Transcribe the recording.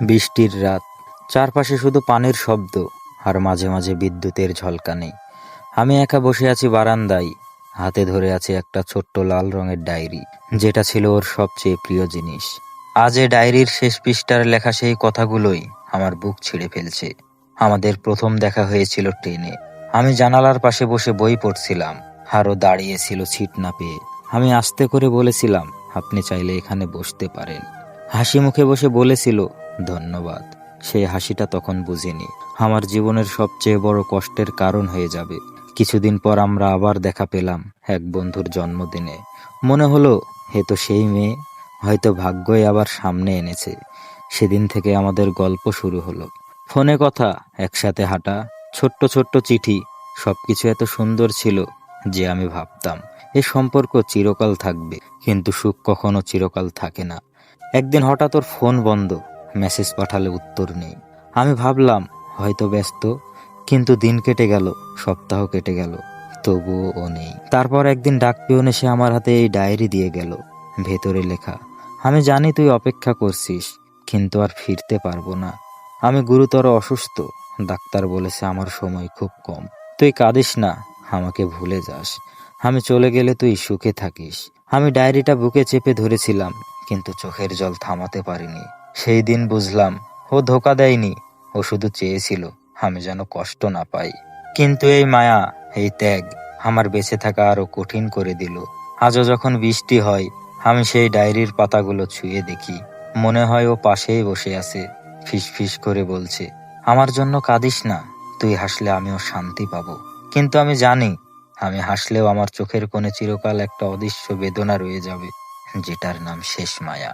বৃষ্টির রাত। চারপাশে শুধু পানির শব্দ আর মাঝে মাঝে বিদ্যুতের ঝলকানি। আমি একা বসে আছি বারান্দায়। হাতে ধরে আছে একটা ছোট্ট লাল রঙের ডায়েরি, যেটা ছিল ওর সবচেয়ে প্রিয় জিনিস। আজ এ ডায়েরির শেষ পৃষ্ঠার লেখা সেই কথাগুলোই আমার বুক ছিঁড়ে ফেলছে। আমাদের প্রথম দেখা হয়েছিল ট্রেনে। আমি জানালার পাশে বসে বই পড়ছিলাম, আরও দাঁড়িয়েছিল ছিট না পেয়ে। আমি আস্তে করে বলেছিলাম, আপনি চাইলে এখানে বসতে পারেন। হাসি মুখে বসে বলেছিল ধন্যবাদ। সেই হাসিটা তখন বুঝিনি। আমার জীবনের সবচেয়ে বড় কষ্টের কারণ হয়ে যাবে। কিছুদিন পর আমরা আবার দেখা পেলাম এক বন্ধুর জন্মদিনে। মনে হলো, হে তো সেই মেয়ে, হয়তো ভাগ্যই আবার সামনে এনেছে। সেদিন থেকে আমাদের গল্প শুরু হলো। ফোনে কথা, একসাথে হাঁটা, ছোট্ট ছোট্ট চিঠি, সবকিছু এত সুন্দর ছিল যে আমি ভাবতাম, এ সম্পর্ক চিরকাল থাকবে। কিন্তু সুখ কখনো চিরকাল থাকে না। একদিন হঠাৎ ওর ফোন বন্ধ। মেসেজ পাঠালে উত্তর নেই। আমি ভাবলাম, হয়তো ব্যস্ত, কিন্তু দিন কেটে গেল, সপ্তাহ কেটে গেল, তবুও ও নেই। তারপর একদিন ডাক পিয়ন এসে আমার হাতে এই ডায়েরি দিয়ে গেল, ভেতরে লেখা, আমি জানি তুই অপেক্ষা করছিস, কিন্তু আর ফিরতে পারব না। আমি গুরুতর অসুস্থ, ডাক্তার বলেছে আমার সময় খুব কম। তুই কাঁদিস না, আমাকে ভুলে যাস। আমি চলে গেলে তুই সুখে থাকিস। আমি ডায়েরিটা বুকে চেপে ধরেছিলাম, কিন্তু চোখের জল থামাতে পারিনি। সেই দিন বুঝলাম ও ধোকা দেয়নি, ও শুধু চেয়েছিল আমি যেন কষ্ট না পাই। কিন্তু এই মায়া, এই ত্যাগ আমার বেঁচে থাকা আরও কঠিন করে দিল। আজও যখন বৃষ্টি হয়, আমি সেই ডায়েরির পাতাগুলো ছুঁয়ে দেখি। মনে হয় ও পাশেই বসে আছে ফিস ফিস করে বলছে, আমার জন্য কাঁদিস না, তুই হাসলে আমিও শান্তি পাবো। কিন্তু আমি জানি, আমি হাসলেও আমার চোখের কোণে চিরকাল একটা অদৃশ্য বেদনা রয়ে যাবে, যেটার নাম শেষ মায়া।